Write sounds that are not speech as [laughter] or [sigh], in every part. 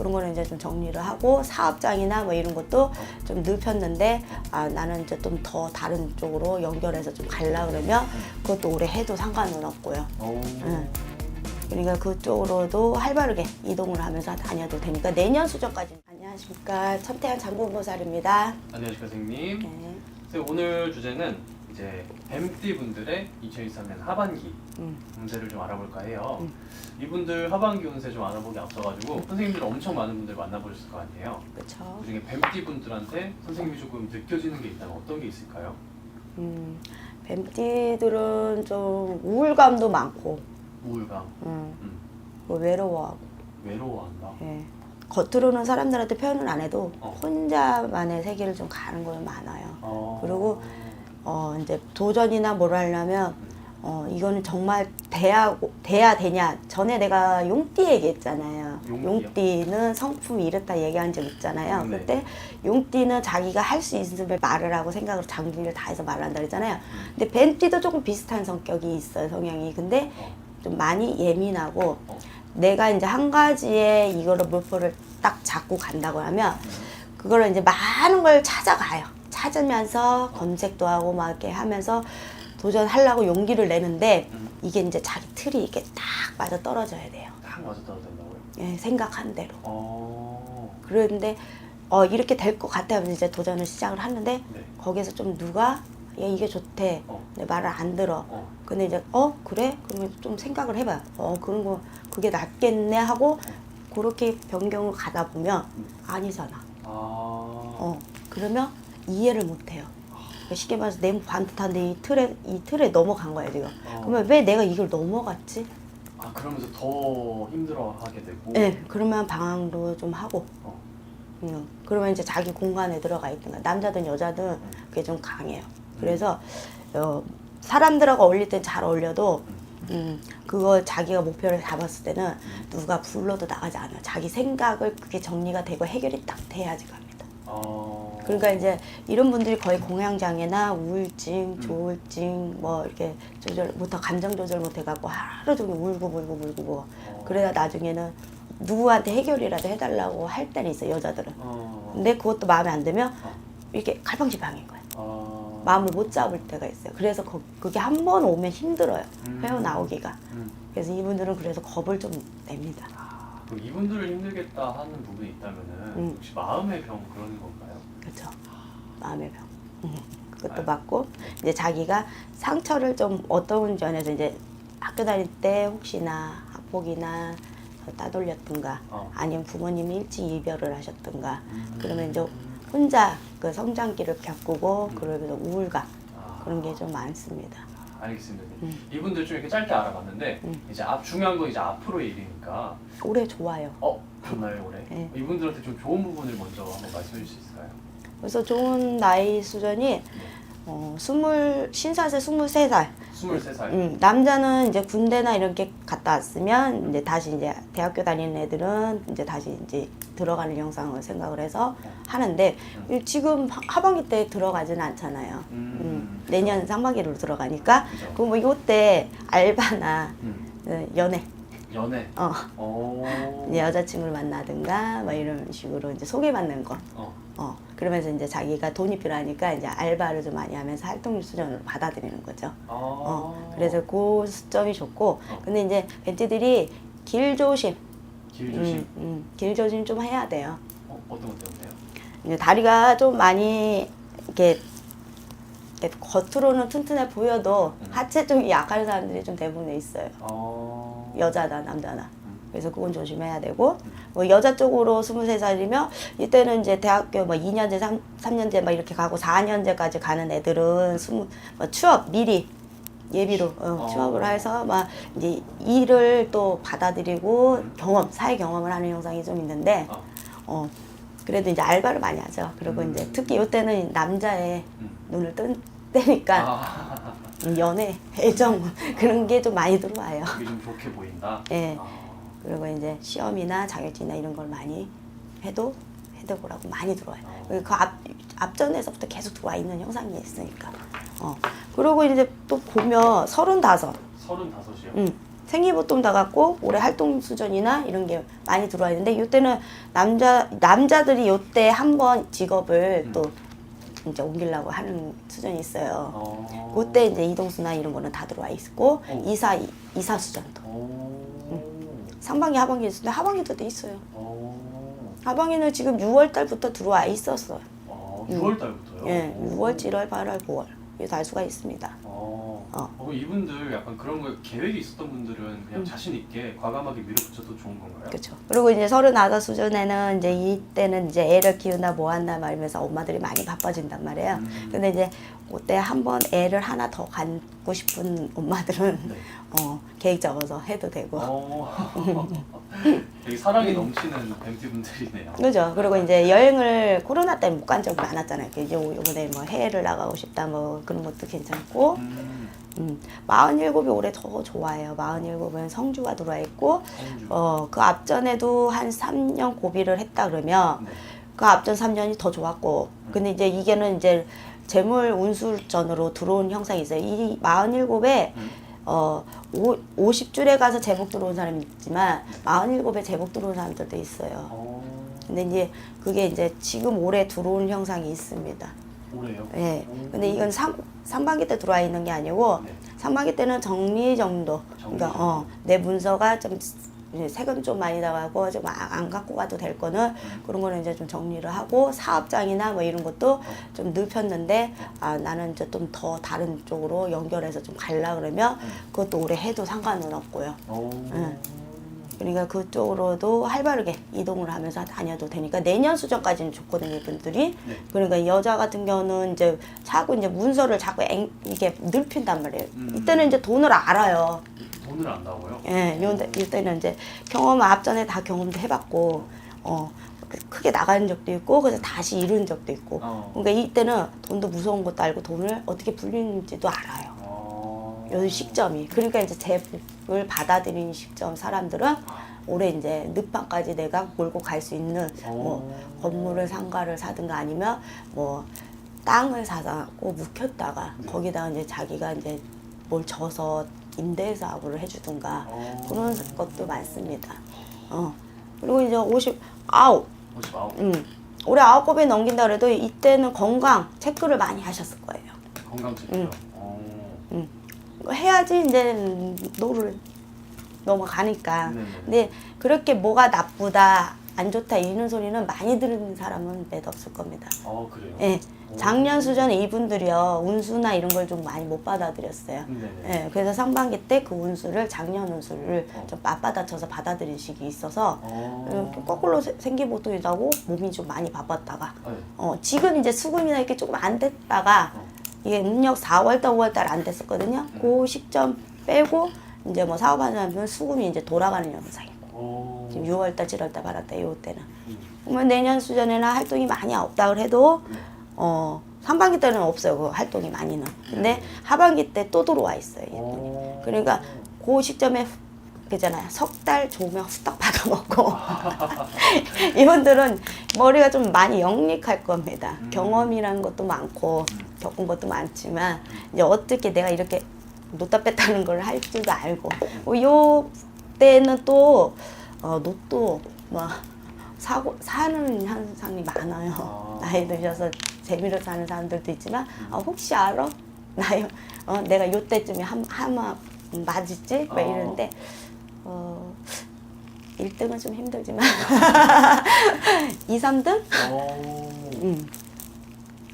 그런 거는 이제 좀 정리를 하고 사업장이나 뭐 이런 것도 좀 늙혔는데 아 나는 이제 좀 더 다른 쪽으로 연결해서 좀 갈라 그러면 그것도 올해 해도 상관은 없고요. 오. 응. 그러니까 그쪽으로도 활발하게 이동을 하면서 다녀도 되니까 내년 수정까지. 안녕하십니까 천태한 장군보살입니다. 안녕하십니까 선생님. 네. 선생님 오늘 주제는 이제 뱀띠 분들의 2023년 하반기 음. 운세를 좀 알아볼까 해요. 음. 이분들 하반기 운세 좀 알아보기 앞서가지고 선생님들 엄청 많은 분들 만나보셨을 거 아니에요. 그렇죠. 그중에 뱀띠 분들한테 선생님이 조금 느껴지는 게 있다면 어떤 게 있을까요? 음, 뱀띠들은 좀 우울감도 많고 우울감, 음, 음, 뭐 외로워하고 외로워한다. 예. 겉으로는 사람들한테 표현을 안 해도 어. 혼자만의 세계를 좀 가는 거 많아요. 어... 그리고 어 이제 도전이나 뭘 하려면 어 이거는 정말 돼야 돼야 되냐 전에 내가 용띠 얘기했잖아요. 용띠요? 용띠는 성품이 이렇다 얘기한 적 있잖아요. 네. 그때 용띠는 자기가 할 수 있으면 말을 하고 생각으로 장기를 다해서 말을 한다 그랬잖아요. 근데 뱀띠도 조금 비슷한 성격이 있어요 성향이. 근데 어, 좀 많이 예민하고 어. 내가 이제 한 가지에 이거를 물꼬를 딱 잡고 간다고 하면 그거를 이제 많은 걸 찾아가요. 찾으면서 검색도 하고 막 이렇게 하면서 도전하려고 용기를 내는데 음. 이게 이제 자기 틀이 이렇게 딱 맞아 떨어져야 돼요. 딱 맞아 떨어진다고요? 예, 생각한 대로. 어... 그런데 어, 이렇게 될 것 같아요. 이제 도전을 시작을 하는데 네. 거기에서 좀 누가 얘 이게 좋대. 어. 내 말을 안 들어. 어. 근데 이제 어 그래? 그러면 좀 생각을 해봐요. 어 그런 거 그게 낫겠네 하고 그렇게 변경을 가다 보면 음. 아니잖아. 아... 어 그러면 이해를 못해요. 그러니까 쉽게 말해서 내 몸 반듯한데 이 틀에 이 틀에 넘어간 거야 지금. 어. 그러면 왜 내가 이걸 넘어갔지? 아 그러면서 더 힘들어하게 되고. 네, 그러면 방황도 좀 하고. 어. 음, 그러면 이제 자기 공간에 들어가 있든가 남자든 여자든 그게 좀 강해요. 그래서 어, 사람들하고 어울릴 땐 잘 어울려도 음, 그걸 자기가 목표를 잡았을 때는 누가 불러도 나가지 않아. 자기 생각을 그게 정리가 되고 해결이 딱 돼야지 갑니다. 어... 그러니까 이제 이런 분들이 거의 공황장애나 우울증, 조울증 뭐 이렇게 조절 못하 감정 조절 못 해 갖고 하루 종일 울고 울고 울고 뭐 어. 그러다 나중에는 누구한테 해결이라도 해달라고 할 때는 있어 요 여자들은. 어... 근데 그것도 마음에 안 들면 어. 이렇게 갈팡질팡인 거야. 어... 마음을 못 잡을 때가 있어요. 그래서 그, 그게 한 번 오면 힘들어요. 음. 헤어나오기가. 음. 그래서 이분들은 그래서 겁을 좀 냅니다. 아, 그럼 이분들을 힘들겠다 하는 부분이 있다면은 음. 혹시 마음의 병 그런 건가요? 그렇죠. 마음의 병. 음, 그것도 아유. 맞고 이제 자기가 상처를 좀 어떤 전에서 이제 학교 다닐 때 혹시나 학폭이나 따돌렸든가 어. 아니면 부모님이 일찍 이별을 하셨든가 음. 그러면 이제 혼자 그 성장기를 겪고 음. 그러면서 우울감 아, 그런 게 좀 많습니다. 알겠습니다. 음. 이분들 좀 이렇게 짧게 알아봤는데 음. 이제 앞 중요한 건 이제 앞으로의 일이니까 올해 좋아요. 어 정말 올해 네. 이분들한테 좀 좋은 부분을 먼저 한번 말씀해 주실 수 있을까요? 그래서 좋은 나이 수준이 네. 어, 스물 신사세 스물세 살 23살. 음, 남자는 이제 군대나 이렇게 갔다 왔으면 이제 다시 이제 대학교 다니는 애들은 이제 다시 이제 들어가는 영상을 생각을 해서 하는데 이 지금 하- 하반기 때 들어가지는 않잖아요. 음. 음, 내년 상반기로 들어가니까 그죠. 그럼 뭐 이때 알바나 음. 어, 연애 연애. 어, 오. 이제 여자친구를 만나든가 뭐 이런 식으로 이제 소개받는 거. 어. 어, 그러면서 이제 자기가 돈이 필요하니까 이제 알바를 좀 많이 하면서 활동률 수준을 받아들이는 거죠. 아. 어, 그래서 그 수점이 좋고, 어. 근데 이제 벤티들이 길 조심, 길 조심. 음, 음, 길 조심 좀 해야 돼요. 어, 어떤 것 때문에요? 이제 다리가 좀 많이 이렇게, 이렇게 겉으로는 튼튼해 보여도 음. 하체 쪽이 약한 사람들이 좀 대부분 있어요. 어. 여자나 남자나. 음. 그래서 그건 조심해야 되고, 뭐 여자 쪽으로 23살이면 이때는 이제 대학교 뭐 2년제, 3, 삼년제 막 이렇게 가고 4년제까지 가는 애들은 스무, 뭐 취업 미리 예비로 어, 어. 취업을 해서 막 이제 일을 또 받아들이고 경험, 사회 경험을 하는 현상이 좀 있는데, 어. 어, 그래도 이제 알바를 많이 하죠. 그리고 음. 이제 특히 이때는 남자의 음. 눈을 뜬 때니까 아. 연애, 애정 그런 게 좀 많이 들어와요. 그게 좀 좋게 보인다. 예. 아. 그리고 이제 시험이나 자격증이나 이런 걸 많이 해도 해보라고 많이 들어와요. 어. 그 앞, 앞전에서부터 계속 들어와 있는 형상이 있으니까. 어. 그리고 이제 또 보면 서른다섯, 35이요? 음, 생기보통 다 갖고 올해 활동 수준이나 이런 게 많이 들어와 있는데 이때는 남자 남자들이 이때 한 번 직업을 음. 또 이제 옮기려고 하는 수준이 있어요. 어. 그때 이제 이동수나 이런 거는 다 들어와 있고 어. 이사 이사 수전도 어. 상반기 하반기 있는데 하반기도 돼 있어요. 어. 하반기는 지금 6월 달부터 들어와 있었어요. 어. 음. 6월 달부터요? 예, 오. 6월, 7월, 8월, 9월 이 달 수가 있습니다. 어. 어. 어. 그럼 이분들 약간 그런 거 계획이 있었던 분들은 그냥 음. 자신 있게 과감하게 밀어붙여도 좋은 건가요? 그렇죠. 그리고 이제 서른아홉 수준에는 이제 이때는 이제 애를 키운다 뭐 한다 말면서 엄마들이 많이 바빠진단 말이에요. 음. 근데 이제 그때 한번 애를 하나 더 갖고 싶은 엄마들은 네. [laughs] 어, 계획 적어서 해도 되고. 어. [laughs] 되게 사랑이 넘치는 뱀티 분들이네요. 그죠. 그리고 이제 여행을 코로나 때문에 못 간 적이 많았잖아요. 이제 요- 요번에 뭐 해외를 나가고 싶다 뭐 그런 것도 괜찮고. 음. 음, 47이 올해 더 좋아해요. 47은 성주가 들어와 있고, 성주. 어, 그 앞전에도 한 3년 고비를 했다 그러면 네. 그 앞전 3년이 더 좋았고 근데 이제 이게는 이제 재물 운술전으로 들어온 형상이 있어요. 이 47에 음. 어, 오, 50줄에 가서 제복 들어온 사람이 있지만 47에 제복 들어온 사람들도 있어요. 어. 근데 이제 그게 이제 지금 올해 들어온 형상이 있습니다. 올해요? 예. 오. 근데 이건 상, 상반기 때 들어와 있는 게 아니고 네. 상반기 때는 정리 정도. 정리 그러니까 정도. 어, 내 문서가 좀 이제 세금 좀 많이 나가고 좀 안 갖고 가도 될 거는 음. 그런 거는 이제 좀 정리를 하고 사업장이나 뭐 이런 것도 좀 늙혔는데 아 나는 이제 좀 더 다른 쪽으로 연결해서 좀 갈라 그러면 음. 그것도 올해 해도 상관은 없고요. 오. 응. 그러니까 그쪽으로도 활발하게 이동을 하면서 다녀도 되니까 내년 수전까지는 좋거든요, 이분들이. 네. 그러니까 여자 같은 경우는 이제 자꾸 이제 문서를 자꾸 앵, 이게 늙힌단 말이에요. 음. 이때는 이제 돈을 알아요. 돈을 안다고요? 예, 요때 이때는 이제 경험 앞전에 다 경험도 해봤고, 어 크게 나가는 적도 있고, 그래서 다시 이룬 적도 있고. 어. 그러니까 이때는 돈도 무서운 것도 알고 돈을 어떻게 불리는지도 알아요. 어. 요 시점이. 그러니까 이제 제 복을 받아들이는 시점 사람들은 올해 이제 늦밤까지 내가 몰고 갈 수 있는 뭐 어. 건물을 상가를 사든가 아니면 뭐 땅을 사고 묵혔다가 네. 거기다가 이제 자기가 이제 뭘 져서 임대 사업을 해주든가 어. 그런 것도 많습니다. 어 그리고 이제 59, 59. 음 올해 아홉 곱에 넘긴다 그래도 이때는 건강 체크를 많이 하셨을 거예요. 건강 체크요. 음. 해야지 이제 노를 넘어가니까. 네네. 근데 그렇게 뭐가 나쁘다, 안 좋다 이런 소리는 많이 들은 사람은 몇 없을 겁니다. 어 그래요. 예. 오. 작년 수전에 이분들이요 운수나 이런 걸 좀 많이 못 받아들였어요. 네네. 예, 그래서 상반기 때 그 운수를 작년 운수를 어. 좀 맞받아쳐서 받아들인 시기 있어서 어. 어, 거꾸로 세- 생기보통이 나고 몸이 좀 많이 바빴다가 네. 어, 지금 이제 수금이나 이렇게 조금 안 됐다가 어. 이게 음력 4월달 5월달 안 됐었거든요. 음. 그 시점 빼고 이제 뭐 사업하는 수금이 이제 돌아가는 현상이고 오. 지금 6월달 7월달 받았다 요 때는 음. 그러면 내년 수전에는 활동이 많이 없다 그래도 네. 어 상반기 때는 없어요 그 활동이 많이는 근데 네. 하반기 때 또 들어와 있어요 이분이. 오. 그러니까 그 시점에 그잖아요 석 달 좋으면 후딱 받아먹고 이분들은 머리가 좀 많이 영릭할 겁니다 음. 경험이라는 것도 많고 음. 겪은 것도 많지만 이제 어떻게 내가 이렇게 놓다 뺐다는 걸 할 줄도 알고 어, 요 때는 또 어, 로또 뭐 사고 사는 현상이 많아요 아. 나이 드셔서 재미로 사는 사람들도 있지만 아, 혹시 알아 나이 어, 내가 요 때쯤에 한 하마 맞을지 막 어. 이러는데 어 1등은 좀 힘들지만 [laughs] 2, 3등 오. 음.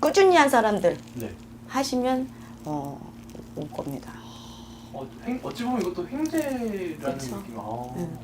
꾸준히 한 사람들 네. 하시면 어, 올 겁니다. 어, 횡, 어찌 보면 이것도 횡재라는 그쵸. 느낌. 아. 음.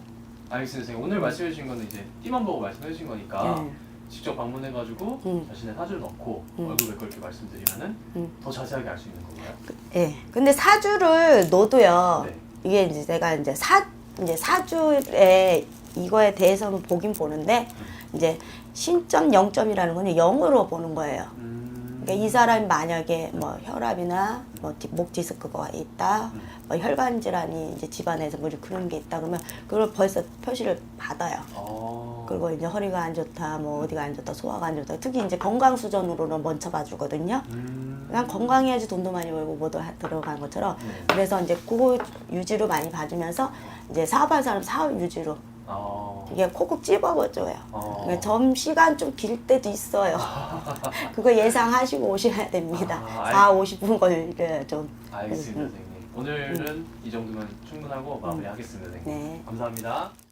알겠습니다. 선생님. 오늘 말씀해 주신 거는 이제 띠만 보고 말씀해 주신 거니까 예. 직접 방문해가지고 음. 자신의 사주를 넣고 음. 얼굴 뵙고 이렇게 말씀드리면은 음. 더 자세하게 알 수 있는 건가요? 예. 근데 사주를 넣어도요. 네. 이게 이제 내가 이제 사 이제 사주에 이거에 대해서는 보긴 보는데 이제 신점 영점이라는 거는 영으로 보는 거예요. 음. 그러니까 이 사람이 만약에 뭐 혈압이나 뭐 디- 목 디스크가 있다, 음. 뭐 혈관 질환이 이제 집안에서 물이 그런 게 있다 그러면 그걸 벌써 표시를 받아요. 어. 그리고 이제 허리가 안 좋다, 뭐 어디가 안 좋다, 소화가 안 좋다. 특히 이제 건강 수준으로는 먼저 봐주거든요. 음. 그냥 건강해야지 돈도 많이 벌고 뭐도 하- 들어간 것처럼. 네. 그래서 이제 그거 유지로 많이 봐주면서 이제 사업하는 사람 사업 유지로 어. 이게 콕콕 찝어줘요. 어. 그러니까 점 시간 좀 길 때도 있어요. [laughs] 그거 예상하시고 오셔야 됩니다. 아, 4, 50분 걸려 좀. 알겠습니다, 음. 선생님. 오늘은 이 정도면 충분하고 마무리하겠습니다, 선생님. 네. 감사합니다.